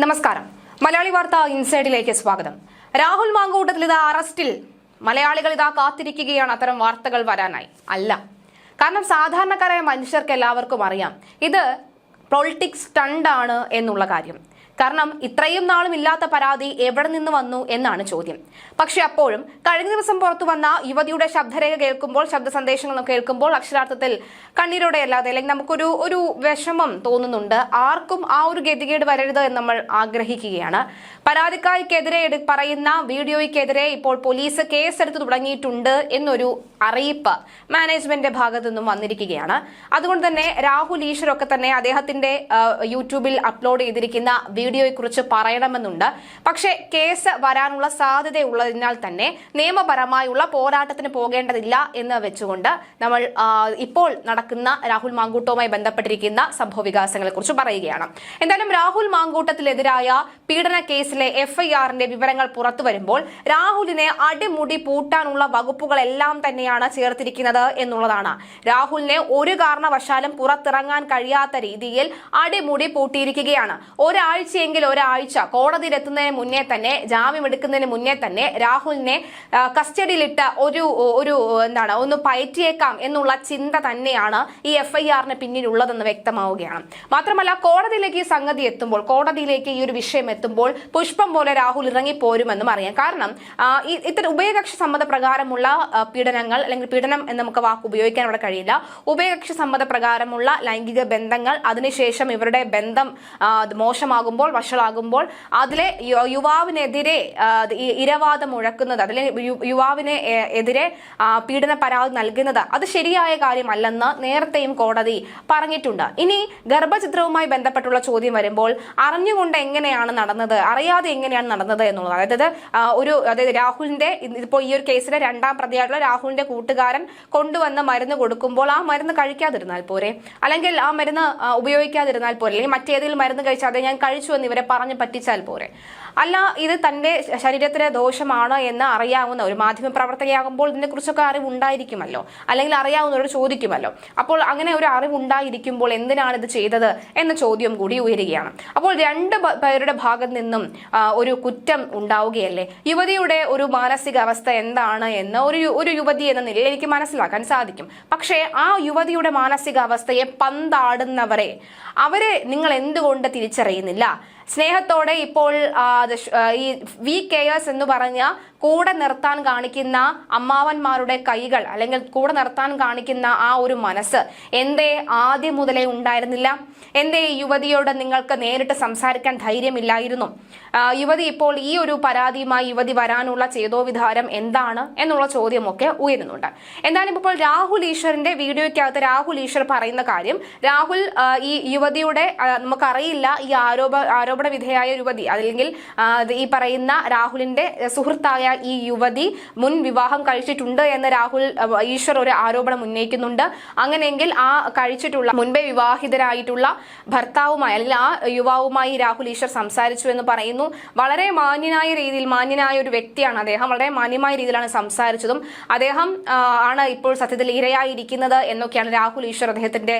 നമസ്കാരം. മലയാളി വാർത്ത ഇൻസൈഡിലേക്ക് സ്വാഗതം. രാഹുൽ മാങ്കൂട്ടത്തിൽ ഇതാ അറസ്റ്റിൽ മലയാളികൾ ഇതാ കാത്തിരിക്കുകയാണ്. അത്തരം വാർത്തകൾ വരാനായി. അല്ല. കാരണം സാധാരണക്കാരായ മനുഷ്യർക്ക് എല്ലാവർക്കും അറിയാം. ഇത് പൊളിറ്റിക്സ് സ്റ്റണ്ടാണ് എന്നുള്ള കാര്യം. കാരണം ഇത്രയും നാളും ഇല്ലാത്ത പരാതി എവിടെ നിന്ന് വന്നു എന്നാണ് ചോദ്യം. പക്ഷെ അപ്പോഴും കഴിഞ്ഞ ദിവസം പുറത്തു വന്ന യുവതിയുടെ ശബ്ദരേഖ കേൾക്കുമ്പോൾ ശബ്ദ സന്ദേശങ്ങൾ കേൾക്കുമ്പോൾ അക്ഷരാർത്ഥത്തിൽ കണ്ണീരോടെ അല്ലാതെ അല്ലെങ്കിൽ നമുക്കൊരു ഒരു വിഷമം തോന്നുന്നുണ്ട്. ആർക്കും ആ ഒരു ഗതികേട് വരരുത് എന്ന് നമ്മൾ ആഗ്രഹിക്കുകയാണ്. പരാതിക്കാരിക്കെതിരെ പറയുന്ന വീഡിയോയ്ക്കെതിരെ ഇപ്പോൾ പോലീസ് കേസെടുത്ത് തുടങ്ങിയിട്ടുണ്ട് എന്നൊരു അറിയിപ്പ് മാനേജ്മെന്റിന്റെ ഭാഗത്തു നിന്നും വന്നിരിക്കുകയാണ്. അതുകൊണ്ട് തന്നെ രാഹുൽ ഈശ്വരൊക്കെ തന്നെ അദ്ദേഹത്തിന്റെ യൂട്യൂബിൽ അപ്ലോഡ് ചെയ്തിരിക്കുന്ന വീഡിയോയെക്കുറിച്ച് പറയണമെന്നുണ്ട്. പക്ഷേ കേസ് വരാനുള്ള സാധ്യത സാധ്യതയുള്ളതിനാൽ തന്നെ നിയമപരമായുള്ള പോരാട്ടത്തിന് പോകേണ്ടതില്ല എന്ന് വെച്ചുകൊണ്ട് നമ്മൾ ഇപ്പോൾ നടക്കുന്ന രാഹുൽ മാങ്കൂട്ടവുമായി ബന്ധപ്പെട്ടിരിക്കുന്ന സംഭവ പറയുകയാണ്. എന്തായാലും രാഹുൽ മാങ്കൂട്ടത്തിലെതിരായ പീഡന കേസിലെ എഫ്ഐആറിന്റെ വിവരങ്ങൾ പുറത്തു വരുമ്പോൾ രാഹുലിനെ അടിമുടി പൂട്ടാനുള്ള വകുപ്പുകളെല്ലാം തന്നെയാണ് ചേർത്തിരിക്കുന്നത് എന്നുള്ളതാണ്. രാഹുലിനെ ഒരു കാരണവശാലും പുറത്തിറങ്ങാൻ കഴിയാത്ത രീതിയിൽ അടിമുടി പൂട്ടിയിരിക്കുകയാണ്. ഒരാഴ്ചയെങ്കിൽ ഒരാഴ്ച കോടതിയിലെത്തുന്നതിന് മുന്നേ തന്നെ ജാമ്യം എടുക്കുന്നതിന് മുന്നേ തന്നെ രാഹുലിനെ കസ്റ്റഡിയിലിട്ട് ഒരു ഒരു എന്താണ് ഒന്ന് പയറ്റിയേക്കാം എന്നുള്ള ചിന്ത തന്നെയാണ് ഈ എഫ് ഐ ആറിന് പിന്നിലുള്ളതെന്ന് വ്യക്തമാവുകയാണ്. മാത്രമല്ല കോടതിയിലേക്ക് ഈ സംഗതി എത്തുമ്പോൾ കോടതിയിലേക്ക് ഈ ഒരു വിഷയം എത്തുമ്പോൾ പുഷ്പം പോലെ രാഹുൽ ഇറങ്ങിപ്പോരുമെന്നും അറിയാം. കാരണം ഇത്തരം ഉഭയകക്ഷി സമ്മത പ്രകാരമുള്ള പീഡനങ്ങൾ അല്ലെങ്കിൽ പീഡനം എന്ന് നമുക്ക് വാക്ക് ഉപയോഗിക്കാൻ അവിടെ കഴിയില്ല. ഉഭയകക്ഷി സമ്മത പ്രകാരമുള്ള ലൈംഗിക ബന്ധങ്ങൾ അതിനുശേഷം ഇവരുടെ ബന്ധം മോശമാകുമ്പോൾ വഷളാകുമ്പോൾ അതിലെ യു- യുവാവിനെതിരെ ഇരവാദം മുഴക്കുന്നത് അതിലെ യുവാവിനെ എതിരെ പീഡന പരാതി നൽകുന്നത് അത് ശരിയായ കാര്യമല്ലെന്ന് നേരത്തെയും കോടതി പറഞ്ഞിട്ടുണ്ട്. ഇനി ഗർഭചിത്രവുമായി ബന്ധപ്പെട്ടുള്ള ചോദ്യം വരുമ്പോൾ അറിഞ്ഞുകൊണ്ട് എങ്ങനെയാണ് നടന്നത് അറിയാതെ എങ്ങനെയാണ് നടന്നത് എന്നുള്ളത്. അതായത് ഒരു അതായത് രാഹുലിന്റെ ഇപ്പോൾ ഈ ഒരു കേസിലെ രണ്ടാം പ്രതിയായിട്ടുള്ള രാഹുലിന്റെ കൂട്ടുകാരൻ കൊണ്ടുവന്ന മരുന്ന് കൊടുക്കുമ്പോൾ ആ മരുന്ന് കഴിക്കാതിരുന്നാൽ പോരെ? അല്ലെങ്കിൽ ആ മരുന്ന് ഉപയോഗിക്കാതിരുന്നാൽ പോരെ? അല്ലെങ്കിൽ മറ്റേതെങ്കിലും മരുന്ന് കഴിച്ചാൽ ഞാൻ കഴിച്ചു എന്ന് ഇവരെ പറഞ്ഞ് പറ്റിച്ചാൽ പോരെ. അല്ല ഇത് തന്റെ ശരീരത്തിന് ദോഷമാണ് എന്ന് അറിയാവുന്ന ഒരു മാധ്യമ പ്രവർത്തകയാകുമ്പോൾ ഇതിനെക്കുറിച്ചൊക്കെ അറിവ് ഉണ്ടായിരിക്കുമല്ലോ അല്ലെങ്കിൽ അറിയാവുന്നവരോട് ചോദിക്കുമല്ലോ. അപ്പോൾ അങ്ങനെ ഒരു അറിവ് ഉണ്ടായിരിക്കുമ്പോൾ എന്തിനാണ് ഇത് ചെയ്തത് എന്ന ചോദ്യം കൂടി ഉയരുകയാണ്. അപ്പോൾ രണ്ട് പേരുടെ ഭാഗത്ത് നിന്നും ഒരു കുറ്റം ഉണ്ടാവുകയല്ലേ? യുവതിയുടെ ഒരു മാനസികാവസ്ഥ എന്താണ് എന്ന് ഒരു ഒരു യുവതി എന്ന നിലയിൽ എനിക്ക് മനസ്സിലാക്കാൻ സാധിക്കും. പക്ഷേ ആ യുവതിയുടെ മാനസികാവസ്ഥയെ പന്താടുന്നവരെ അവരെ നിങ്ങൾ എന്തുകൊണ്ട് തിരിച്ചറിയുന്നില്ല? സ്നേഹത്തോടെ ഇപ്പോൾ ഈ വി കെയേഴ്സ് എന്ന് പറഞ്ഞ കൂടെ നിർത്താൻ കാണിക്കുന്ന അമ്മാവന്മാരുടെ കൈകൾ അല്ലെങ്കിൽ കൂടെ നിർത്താൻ കാണിക്കുന്ന ആ ഒരു മനസ്സ് എന്തേ ആദ്യം മുതലേ ഉണ്ടായിരുന്നില്ല? എന്തേ യുവതിയോട് നിങ്ങൾക്ക് നേരിട്ട് സംസാരിക്കാൻ ധൈര്യമില്ലായിരുന്നു? യുവതി ഇപ്പോൾ ഈ ഒരു പരാതിയുമായി യുവതി വരാനുള്ള ചേതോവിധാരം എന്താണ് എന്നുള്ള ചോദ്യമൊക്കെ ഉയരുന്നുണ്ട്. എന്തായാലും ഇപ്പോൾ രാഹുൽ ഈശ്വറിന്റെ വീഡിയോയ്ക്കകത്ത് രാഹുൽ ഈശ്വർ പറയുന്ന കാര്യം രാഹുൽ ഈ യുവതിയുടെ നമുക്കറിയില്ല ഈ ആരോപ ആരോപണ വിധേയായ യുവതി അല്ലെങ്കിൽ ഈ പറയുന്ന രാഹുലിന്റെ സുഹൃത്തായ ഈ യുവതി മുൻ വിവാഹം കഴിച്ചിട്ടുണ്ട് എന്ന് രാഹുൽ ഈശ്വർ ഒരു ആരോപണം ഉന്നയിക്കുന്നുണ്ട്. അങ്ങനെയെങ്കിൽ ആ കഴിച്ചിട്ടുള്ള മുൻപേ വിവാഹിതരായിട്ടുള്ള ഭർത്താവുമായി അല്ലെങ്കിൽ ആ യുവാവുമായി രാഹുൽ ഈശ്വർ സംസാരിച്ചു എന്ന് പറയുന്നു. വളരെ മാന്യനായ രീതിയിൽ മാന്യനായ ഒരു വ്യക്തിയാണ് അദ്ദേഹം. വളരെ മാന്യമായ രീതിയിലാണ് സംസാരിച്ചതും. അദ്ദേഹം ആണ് ഇപ്പോൾ സത്യത്തിൽ ഇരയായിരിക്കുന്നത് എന്നൊക്കെയാണ് രാഹുൽ ഈശ്വർ അദ്ദേഹത്തിന്റെ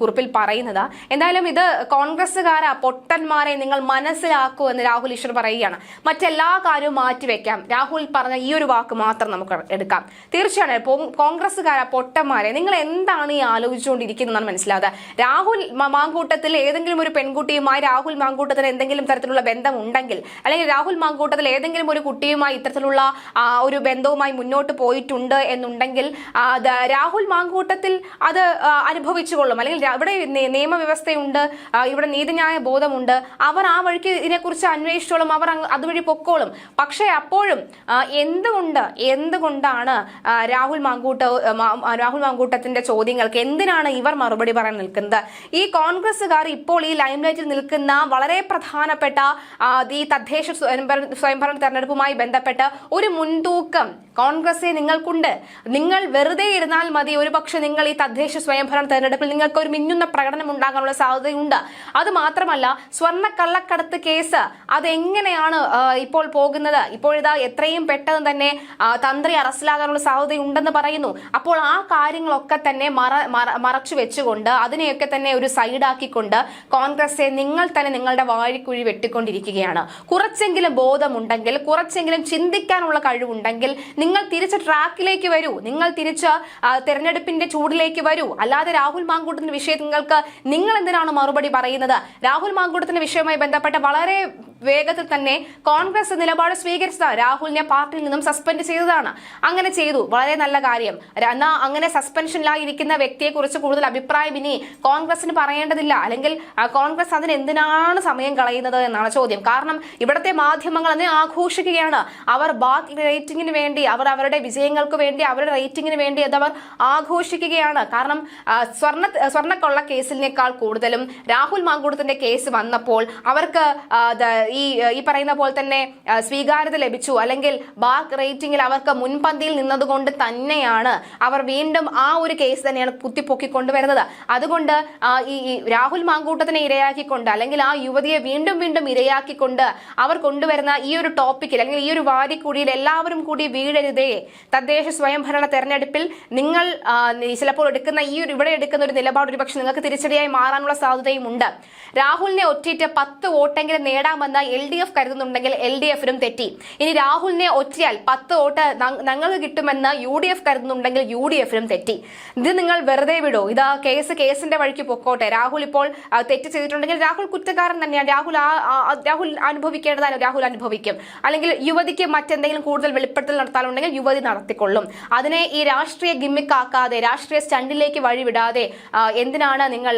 കുറിപ്പിൽ പറയുന്നത്. എന്തായാലും ഇത് കോൺഗ്രസ്സുകാരാ പൊട്ടന്മാരെ നിങ്ങൾ മനസ്സിലാക്കൂ എന്ന് രാഹുൽ ഈശ്വർ പറയുകയാണ്. മറ്റെല്ലാ കാര്യവും മാറ്റിവെക്കാം. രാഹുൽ പറഞ്ഞ ഈ ഒരു വാക്ക് മാത്രം നമുക്ക് എടുക്കാം. തീർച്ചയായും കോൺഗ്രസ്സുകാര പൊട്ടന്മാരെ. നിങ്ങൾ എന്താണ് ഈ ആലോചിച്ചുകൊണ്ടിരിക്കുന്നതെന്നാണ് മനസ്സിലാവുക. രാഹുൽ മാങ്കൂട്ടത്തിൽ ഏതെങ്കിലും ഒരു പെൺകുട്ടിയുമായി രാഹുൽ മാങ്കൂട്ടത്തിന് എന്തെങ്കിലും തരത്തിലുള്ള ബന്ധം ഉണ്ടെങ്കിൽ അല്ലെങ്കിൽ രാഹുൽ മാങ്കൂട്ടത്തിൽ ഏതെങ്കിലും ഒരു കുട്ടിയുമായി ഇത്തരത്തിലുള്ള ഒരു ബന്ധവുമായി മുന്നോട്ട് പോയിട്ടുണ്ട് എന്നുണ്ടെങ്കിൽ രാഹുൽ മാങ്കൂട്ടത്തിൽ അത് അനുഭവിച്ചുകൊള്ളും. അല്ലെങ്കിൽ ഇവിടെ നിയമവ്യവസ്ഥയുണ്ട് ഇവിടെ നീതിന്യായ ബോധമുണ്ട്. അവർ ആ വഴിക്ക് ഇതിനെക്കുറിച്ച് അന്വേഷിച്ചോളും അവർ അതുവഴി പൊക്കോളും. പക്ഷേ അപ്പോഴും ആ, എന്തുകൊണ്ട് എന്തുകൊണ്ടാണ് രാഹുൽ മാങ്കൂട്ട രാഹുൽ മാങ്കൂട്ടത്തിന്റെ ചോദ്യങ്ങൾക്ക് എന്തിനാണ് ഇവർ മറുപടി പറയാൻ നിൽക്കുന്നത്? ഈ കോൺഗ്രസ്സുകാർ ഇപ്പോൾ ഈ ലൈംലൈറ്റിൽ നിൽക്കുന്ന വളരെ പ്രധാനപ്പെട്ട ഈ തദ്ദേശ സ്വയംഭരണ സ്വയംഭരണ തെരഞ്ഞെടുപ്പുമായി ബന്ധപ്പെട്ട് ഒരു മുൻതൂക്കം കോൺഗ്രസെ നിങ്ങൾക്കുണ്ട്. നിങ്ങൾ വെറുതെ ഇരുന്നാൽ മതി ഒരു പക്ഷെ നിങ്ങൾ ഈ തദ്ദേശ സ്വയംഭരണ തെരഞ്ഞെടുപ്പിൽ നിങ്ങൾക്ക് ഒരു മിന്നുന്ന പ്രകടനം ഉണ്ടാകാനുള്ള സാധ്യതയുണ്ട്. അത് മാത്രമല്ല സ്വർണ കള്ളക്കടത്ത് കേസ് അതെങ്ങനെയാണ് ഇപ്പോൾ പോകുന്നത്? ഇപ്പോഴിതാ എത്രയും പെട്ടെന്ന് തന്നെ തന്ത്രി അറസ്റ്റിലാകാനുള്ള സാധ്യത ഉണ്ടെന്ന് പറയുന്നു. അപ്പോൾ ആ കാര്യങ്ങളൊക്കെ തന്നെ മറ മറ- മറച്ചു വെച്ചുകൊണ്ട് അതിനെയൊക്കെ തന്നെ ഒരു സൈഡാക്കിക്കൊണ്ട് കോൺഗ്രസ് നിങ്ങൾ തന്നെ നിങ്ങളുടെ വാഴിക്കുഴി വെട്ടിക്കൊണ്ടിരിക്കുകയാണ്. കുറച്ചെങ്കിലും ബോധമുണ്ടെങ്കിൽ കുറച്ചെങ്കിലും ചിന്തിക്കാനുള്ള കഴിവുണ്ടെങ്കിൽ നിങ്ങൾ തിരിച്ച് ട്രാക്കിലേക്ക് വരൂ. നിങ്ങൾ തിരിച്ച് തെരഞ്ഞെടുപ്പിന്റെ ചൂടിലേക്ക് വരൂ. അല്ലാതെ രാഹുൽ മാങ്കൂട്ടത്തിന്റെ വിഷയങ്ങൾക്ക് നിങ്ങൾ എന്തിനാണ് മറുപടി പറയുന്നത്? രാഹുൽ മാങ്കൂട്ടത്തിന്റെ വിഷയവുമായി ബന്ധപ്പെട്ട വളരെ വേഗത്തിൽ തന്നെ കോൺഗ്രസ് നിലപാട് സ്വീകരിച്ചതാണ് രാഹുലിനെ പാർട്ടിയിൽ നിന്നും സസ്പെൻഡ് ചെയ്തതാണ്. അങ്ങനെ ചെയ്തു. വളരെ നല്ല കാര്യം. എന്നാ അങ്ങനെ സസ്പെൻഷനിലായി ഇരിക്കുന്ന വ്യക്തിയെ കുറിച്ച് കൂടുതൽ അഭിപ്രായം ഇനി കോൺഗ്രസിന് പറയേണ്ടതില്ല. അല്ലെങ്കിൽ കോൺഗ്രസ് അതിന് എന്തിനാണ് സമയം കളയുന്നത് എന്നാണ് ചോദ്യം. കാരണം ഇവിടുത്തെ മാധ്യമങ്ങൾ അതിനെ ആഘോഷിക്കുകയാണ്. അവർ ബാക്കി റേറ്റിംഗിന് വേണ്ടി അവർ അവരുടെ വിജയങ്ങൾക്ക് വേണ്ടി അവരുടെ റേറ്റിംഗിന് വേണ്ടി അവർ ആഘോഷിക്കുകയാണ്. കാരണം സ്വർണ സ്വർണക്കൊള്ള കേസിനേക്കാൾ കൂടുതലും രാഹുൽ മാങ്കൂടത്തിന്റെ കേസ് വന്നപ്പോൾ അവർക്ക് ഈ ഈ പറയുന്ന പോലെ തന്നെ സ്വീകാര്യത ലഭിച്ചു. അല്ലെങ്കിൽ ബാക്ക് റേറ്റിംഗിൽ അവർക്ക് മുൻപന്തിയിൽ നിന്നതുകൊണ്ട് തന്നെയാണ് അവർ വീണ്ടും ആ ഒരു കേസ് തന്നെയാണ് കുത്തിപ്പൊക്കിക്കൊണ്ടുവരുന്നത്. അതുകൊണ്ട് ഈ ഈ രാഹുൽ മാങ്കൂട്ടത്തിനെ ഇരയാക്കിക്കൊണ്ട് അല്ലെങ്കിൽ ആ യുവതിയെ വീണ്ടും വീണ്ടും ഇരയാക്കിക്കൊണ്ട് അവർ കൊണ്ടുവരുന്ന ഈ ഒരു ടോപ്പിക്കിൽ അല്ലെങ്കിൽ ഈ ഒരു വാരിക്കുടിയിൽ എല്ലാവരും കൂടി വീഴരുതേ. തദ്ദേശ സ്വയംഭരണ തെരഞ്ഞെടുപ്പിൽ നിങ്ങൾ ചിലപ്പോൾ എടുക്കുന്ന ഈ ഒരു ഇവിടെ എടുക്കുന്ന ഒരു നിലപാട് ഒരുപക്ഷെ നിങ്ങൾക്ക് തിരിച്ചടിയായി മാറാനുള്ള സാധ്യതയും ഉണ്ട് രാഹുലിനെ ഒറ്റയിട്ട് പത്ത് വോട്ടെങ്കിലും നേടാമെന്ന് എൽ ഡി എഫ് കരുതുന്നുണ്ടെങ്കിൽ എൽ ഡി എഫിനും തെറ്റി. ഇനി രാഹുലിനെ ഒറ്റയാൽ പത്ത് വോട്ട് ഞങ്ങൾ ഞങ്ങൾക്ക് കിട്ടുമെന്ന് യു ഡി എഫ് കരുതുന്നുണ്ടെങ്കിൽ യു ഡി എഫിനും തെറ്റി. ഇത് നിങ്ങൾ വെറുതെ വിടോ. ഇതാ കേസ് കേസിന്റെ വഴിക്ക് പൊക്കോട്ടെ. രാഹുൽ ഇപ്പോൾ തെറ്റ് ചെയ്തിട്ടുണ്ടെങ്കിൽ രാഹുൽ കുറ്റക്കാരൻ തന്നെയാണ്. രാഹുൽ രാഹുൽ അനുഭവിക്കേണ്ടതാണ് രാഹുൽ അനുഭവിക്കും. അല്ലെങ്കിൽ യുവതിക്ക് മറ്റെന്തെങ്കിലും കൂടുതൽ വെളിപ്പെടുത്തൽ നടത്താനുണ്ടെങ്കിൽ യുവതി നടത്തിക്കൊള്ളും. അതിനെ ഈ രാഷ്ട്രീയ ഗിമ്മിക്കാക്കാതെ രാഷ്ട്രീയ സ്റ്റണ്ടിലേക്ക് വഴിവിടാതെ എന്തിനാണ് നിങ്ങൾ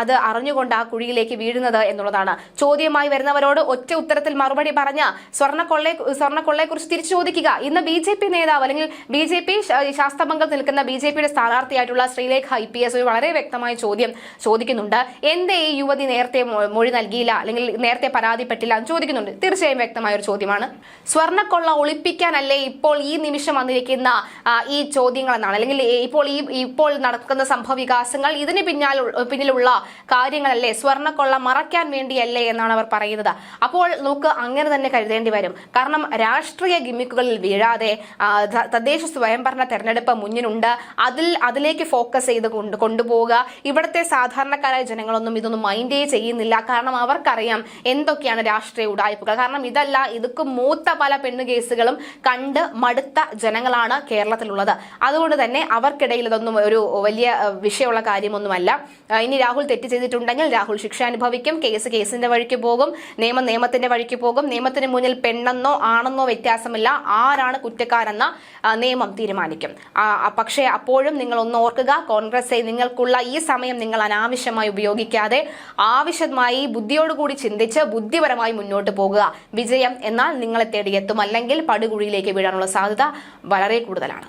അത് അറിഞ്ഞുകൊണ്ട് ആ കുഴിയിലേക്ക് വീഴുന്നത് എന്നുള്ളതാണ്. ചോദ്യമായി വരുന്നവരോട് ഒറ്റ ഉത്തരത്തിൽ മറുപടി പറഞ്ഞ സ്വർണക്കൊള്ളയെ കുറിച്ച് തിരിച്ചു ചോദിക്കുക ഇന്ന് ബി ജെ പി നേതാവ് അല്ലെങ്കിൽ ബി ജെ പി ശാസ്തമംഗൽ നിൽക്കുന്ന ബി ജെ പിയുടെ സ്ഥാനാർത്ഥിയായിട്ടുള്ള ശ്രീലേഖ ഐ പി എസ് ഒരു വളരെ വ്യക്തമായ ചോദ്യം ചോദിക്കുന്നുണ്ട്. എന്തേ ഈ യുവതി നേരത്തെ മൊഴി നൽകിയില്ല അല്ലെങ്കിൽ നേരത്തെ പരാതിപ്പെട്ടില്ല എന്ന് ചോദിക്കുന്നുണ്ട്. തീർച്ചയായും വ്യക്തമായ ഒരു ചോദ്യമാണ്. സ്വർണക്കൊള്ള ഒളിപ്പിക്കാനല്ലേ ഇപ്പോൾ ഈ നിമിഷം വന്നിരിക്കുന്ന ഈ ചോദ്യങ്ങൾ എന്നാണ് അല്ലെങ്കിൽ ഇപ്പോൾ ഈ ഇപ്പോൾ നടക്കുന്ന സംഭവ വികാസങ്ങൾ ഇതിന് പിന്നാലെ പിന്നിലുള്ള കാര്യങ്ങളല്ലേ സ്വർണക്കൊള്ള മറയ്ക്കാൻ വേണ്ടിയല്ലേ എന്നാണ് അവർ പറയുന്നത്. അപ്പോൾ നമുക്ക് അങ്ങനെ തന്നെ കരുതേണ്ടി വരും. കാരണം രാഷ്ട്രീയ ഗിമ്മിക്കുകളിൽ വീഴാതെ തദ്ദേശ സ്വയംഭരണ തെരഞ്ഞെടുപ്പ് മുന്നിലുണ്ട് അതിൽ അതിലേക്ക് ഫോക്കസ് ചെയ്ത് കൊണ്ട് കൊണ്ടുപോവുക. ഇവിടുത്തെ സാധാരണക്കാരായ ജനങ്ങളൊന്നും ഇതൊന്നും മൈൻഡേ ചെയ്യുന്നില്ല. കാരണം അവർക്കറിയാം എന്തൊക്കെയാണ് രാഷ്ട്രീയ ഉടായ്പകൾ. കാരണം ഇതല്ല ഇതൊക്കെ മൂത്ത പല പെണ്ണു കേസുകളും കണ്ട് മടുത്ത ജനങ്ങളാണ് കേരളത്തിലുള്ളത്. അതുകൊണ്ട് തന്നെ അവർക്കിടയിൽ ഇതൊന്നും ഒരു വലിയ വിഷയമുള്ള കാര്യമൊന്നുമല്ല. ഇനി രാഹുൽ തെറ്റ് ചെയ്തിട്ടുണ്ടെങ്കിൽ രാഹുൽ ശിക്ഷ അനുഭവിക്കും. കേസ് കേസിന്റെ വഴിക്ക് പോകും. നിയമം നിയമത്തിന്റെ വഴിക്ക് പോകും. നിയമത്തിന് മുന്നിൽ പെണ്ണെന്നോ ആണെന്നോ വ്യത്യാസമില്ല. ആരാണ് കുറ്റക്കാരെന്ന നിയമം തീരുമാനിക്കും. പക്ഷേ അപ്പോഴും നിങ്ങൾ ഒന്ന് ഓർക്കുക കോൺഗ്രസ് നിങ്ങൾക്കുള്ള ഈ സമയം നിങ്ങൾ അനാവശ്യമായി ഉപയോഗിക്കാതെ ആവശ്യമായി ബുദ്ധിയോടുകൂടി ചിന്തിച്ച് ബുദ്ധിപരമായി മുന്നോട്ട് പോകുക. വിജയം എന്നാൽ നിങ്ങളെ തേടിയെത്തും. അല്ലെങ്കിൽ പടുകുഴിയിലേക്ക് വീഴാനുള്ള സാധ്യത വളരെ കൂടുതലാണ്.